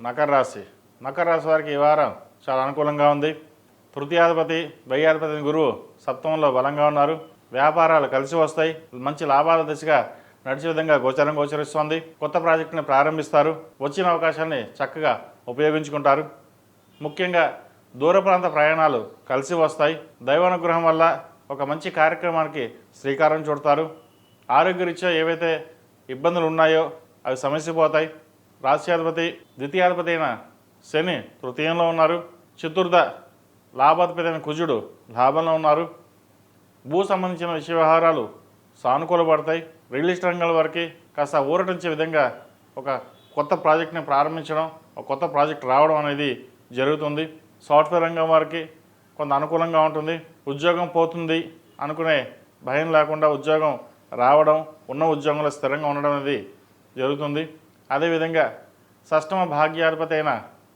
మకర రాశి. మకర రాశి వారికి ఈ వారం చాలా అనుకూలంగా ఉంది. తృతీయాధిపతి వ్యయాధిపతి గురువు సప్తమంలో బలంగా ఉన్నారు. వ్యాపారాలు కలిసి వస్తాయి. మంచి లాభాల దిశగా నడిచే విధంగా గోచరం గోచరిస్తోంది. కొత్త ప్రాజెక్టుని ప్రారంభిస్తారు. వచ్చిన అవకాశాన్ని చక్కగా ఉపయోగించుకుంటారు. ముఖ్యంగా దూర ప్రాంత ప్రయాణాలు కలిసి వస్తాయి. దైవానుగ్రహం వల్ల ఒక మంచి కార్యక్రమానికి శ్రీకారం చుడతారు. ఆరోగ్యరీత్యా ఏవైతే ఇబ్బందులు ఉన్నాయో అవి సమస్య పోతాయి రాశ్యాధిపతి ద్వితీయాధిపతి అయిన శని తృతీయంలో ఉన్నారు. చతుర్థ లాభాధిపతి అయిన కుజుడు లాభంలో ఉన్నారు. భూ సంబంధించిన విషయ వ్యవహారాలు సానుకూలపడతాయి రియల్ ఎస్టేట్ రంగాల వారికి కాస్త ఊరటించే విధంగా ఒక కొత్త ప్రాజెక్ట్ని ప్రారంభించడం ఒక కొత్త ప్రాజెక్ట్ రావడం అనేది జరుగుతుంది. సాఫ్ట్వేర్ రంగం వారికి కొంత అనుకూలంగా ఉంటుంది. ఉద్యోగం పోతుంది అనుకునే భయం లేకుండా ఉద్యోగం రావడం ఉన్న ఉద్యోగంలో స్థిరంగా ఉండడం అనేది జరుగుతుంది. అదేవిధంగా షష్టమ భాగ్యాధిపతి అయిన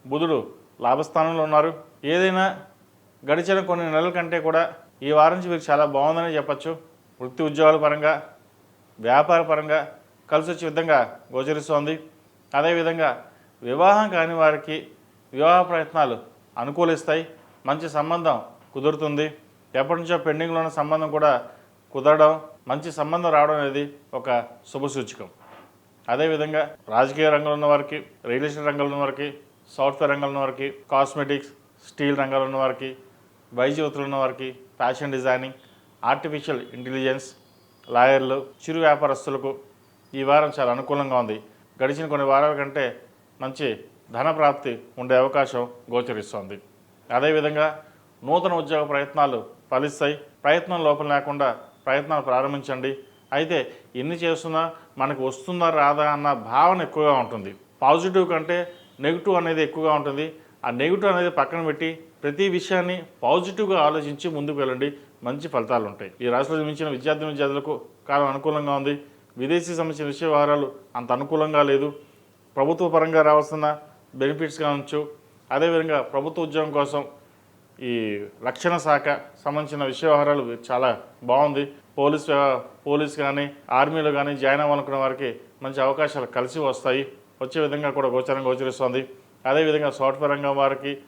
బుధుడు లాభస్థానంలో ఉన్నారు. ఏదైనా గడిచిన కొన్ని నెలల కంటే కూడా ఈ వారం నుంచి మీరు చాలా బాగుందని చెప్పచ్చు. వృత్తి ఉద్యోగాల పరంగా వ్యాపార పరంగా కలిసి వచ్చే విధంగా గోచరిస్తోంది. అదేవిధంగా వివాహం కాని వారికి వివాహ ప్రయత్నాలు అనుకూలిస్తాయి. మంచి సంబంధం కుదురుతుంది. ఎప్పటి నుంచో పెండింగ్లో ఉన్న సంబంధం కూడా కుదరడం మంచి సంబంధం రావడం అనేది ఒక శుభసూచకం అదేవిధంగా రాజకీయ రంగంలో ఉన్న వారికి రియల్ ఎస్టేట్ రంగంలో ఉన్న వారికి సాఫ్ట్వేర్ రంగంలో ఉన్న వారికి కాస్మెటిక్స్ స్టీల్ రంగంలో ఉన్న వారికి వైద్య వృత్తులు ఉన్న వారికి ఫ్యాషన్ డిజైనింగ్ ఆర్టిఫిషియల్ ఇంటెలిజెన్స్ లాయర్లు చిరు వ్యాపారస్తులకు ఈ వారం చాలా అనుకూలంగా ఉంది. గడిచిన కొన్ని వారాల కంటే మంచి ధన ప్రాప్తి ఉండే అవకాశం గోచరిస్తోంది. అదేవిధంగా నూతన ఉద్యోగ ప్రయత్నాలు ఫలిస్తాయి. ప్రయత్నం లోపం లేకుండా ప్రయత్నాలు ప్రారంభించండి. అయితే ఎన్ని చేస్తున్నా మనకు వస్తుందా రాదా అన్న భావన ఎక్కువగా ఉంటుంది. పాజిటివ్ కంటే నెగిటివ్ అనేది ఎక్కువగా ఉంటుంది. ఆ నెగిటివ్ అనేది పక్కన పెట్టి ప్రతి విషయాన్ని పాజిటివ్గా ఆలోచించి ముందుకు వెళ్ళండి. మంచి ఫలితాలు ఉంటాయి. ఈ రాష్ట్రంలో జన్మించిన విద్యార్థి విద్యార్థులకు కాలం అనుకూలంగా ఉంది. విదేశీ సంబంధించిన విషయ వ్యవహారాలు అంత అనుకూలంగా లేదు. ప్రభుత్వ పరంగా రావాల్సిన బెనిఫిట్స్ కావచ్చు. అదేవిధంగా ప్రభుత్వ ఉద్యోగం కోసం ఈ రక్షణ శాఖ సంబంధించిన విషయ వ్యవహారాలు చాలా బాగుంది. పోలీస్ పోలీస్ కానీ ఆర్మీలో కానీ జాయిన్ అవ్వాలనుకున్న వారికి మంచి అవకాశాలు కలిసి వస్తాయి. వచ్చే విధంగా కూడా గోచరం గోచరిస్తుంది. అదేవిధంగా సాఫ్ట్వేర్ రంగం వారికి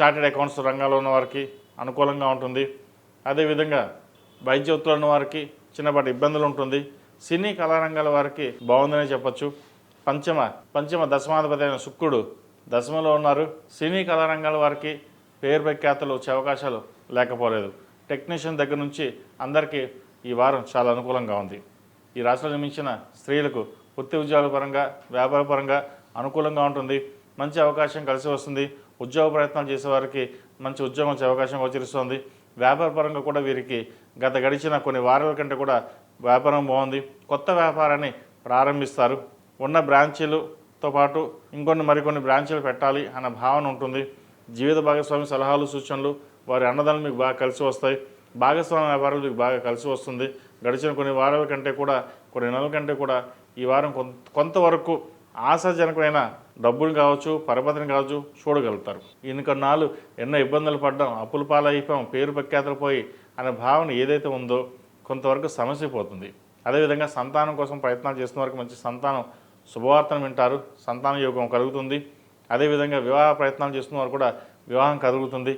చార్టెడ్ అకౌంట్స్ రంగాల్లో ఉన్న వారికి అనుకూలంగా ఉంటుంది. అదేవిధంగా వైద్య వృత్తులు ఉన్న వారికి చిన్నపాటి ఇబ్బందులు ఉంటుంది. సినీ కళారంగాల వారికి బాగుందనే చెప్పొచ్చు. పంచమ పంచమ దశమాధిపతి అయిన శుక్రుడు దశమలో ఉన్నారు. సినీ కళారంగాల వారికి పేరు ప్రఖ్యాతలు వచ్చే అవకాశాలు లేకపోలేదు. టెక్నీషియన్ దగ్గర నుంచి అందరికీ ఈ వారం చాలా అనుకూలంగా ఉంది. ఈ రాశిలో జన్మించిన స్త్రీలకు వృత్తి ఉద్యోగాల పరంగా వ్యాపార పరంగా అనుకూలంగా ఉంటుంది. మంచి అవకాశం కలిసి వస్తుంది. ఉద్యోగ ప్రయత్నాలు చేసేవారికి మంచి ఉద్యోగం వచ్చే అవకాశం గోచరిస్తుంది. వ్యాపార పరంగా కూడా వీరికి గత గడిచిన కొన్ని వారాల కంటే కూడా వ్యాపారం బాగుంది. కొత్త వ్యాపారాన్ని ప్రారంభిస్తారు. ఉన్న బ్రాంచీలతో పాటు ఇంకొన్ని మరికొన్ని బ్రాంచీలు పెట్టాలి అన్న భావన ఉంటుంది. జీవిత భాగస్వామి సలహాలు సూచనలు వారి అన్నదాలు మీకు బాగా కలిసి వస్తాయి. భాగస్వామ్య వ్యాపారాలు బాగా కలిసి వస్తుంది. గడిచిన కొన్ని వారాల కంటే కూడా కొన్ని నెలల కంటే కూడా ఈ వారం కొంత కొంతవరకు ఆశాజనకమైన డబ్బులు కావచ్చు పరపతిని కావచ్చు చూడగలుగుతారు. ఇన్నికొన్నాళ్ళు ఎన్నో ఇబ్బందులు పడ్డాం అప్పుల పాలైపోయాం పేరు ప్రఖ్యాతలు పోయి అనే భావన ఏదైతే ఉందో కొంతవరకు సమస్య పోతుంది. అదేవిధంగా సంతానం కోసం ప్రయత్నాలు చేస్తున్న వారికి మంచి సంతానం శుభవార్తను వింటారు సంతాన యోగం కలుగుతుంది. అదేవిధంగా వివాహ ప్రయత్నాలు చేస్తున్న వారు కూడా వివాహం కలుగుతుంది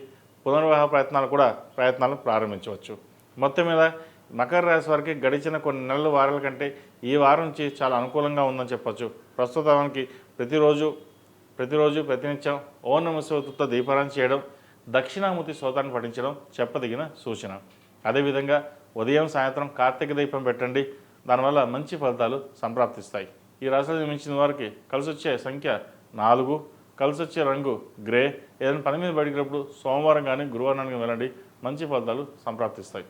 పునర్వాహ ప్రయత్నాలు కూడా ప్రయత్నాలు ప్రారంభించవచ్చు. మొత్తం మీద మకర రాశి వారికి గడిచిన కొన్ని నెలల వారాల కంటే ఈ వారం నుంచి చాలా అనుకూలంగా ఉందని చెప్పొచ్చు. ప్రస్తుతానికి ప్రతిరోజు ప్రతిరోజు ప్రతినిత్యం ఓం నమ దీపారాయణ చేయడం దక్షిణామూర్తి స్తోత్రాన్ని పఠించడం చెప్పదగిన సూచన. అదేవిధంగా ఉదయం సాయంత్రం కార్తీక దీపం పెట్టండి. దానివల్ల మంచి ఫలితాలు సంప్రాప్తిస్తాయి. ఈ రాశులు మించిన వారికి కలిసి వచ్చే సంఖ్య నాలుగు. కలిసి వచ్చే రంగు గ్రే. ఏదైనా పని మీద బయటికి సోమవారం కానీ గురువారం కానీ వెళ్ళండి. మంచి ఫలితాలు సంప్రాప్తిస్తాయి.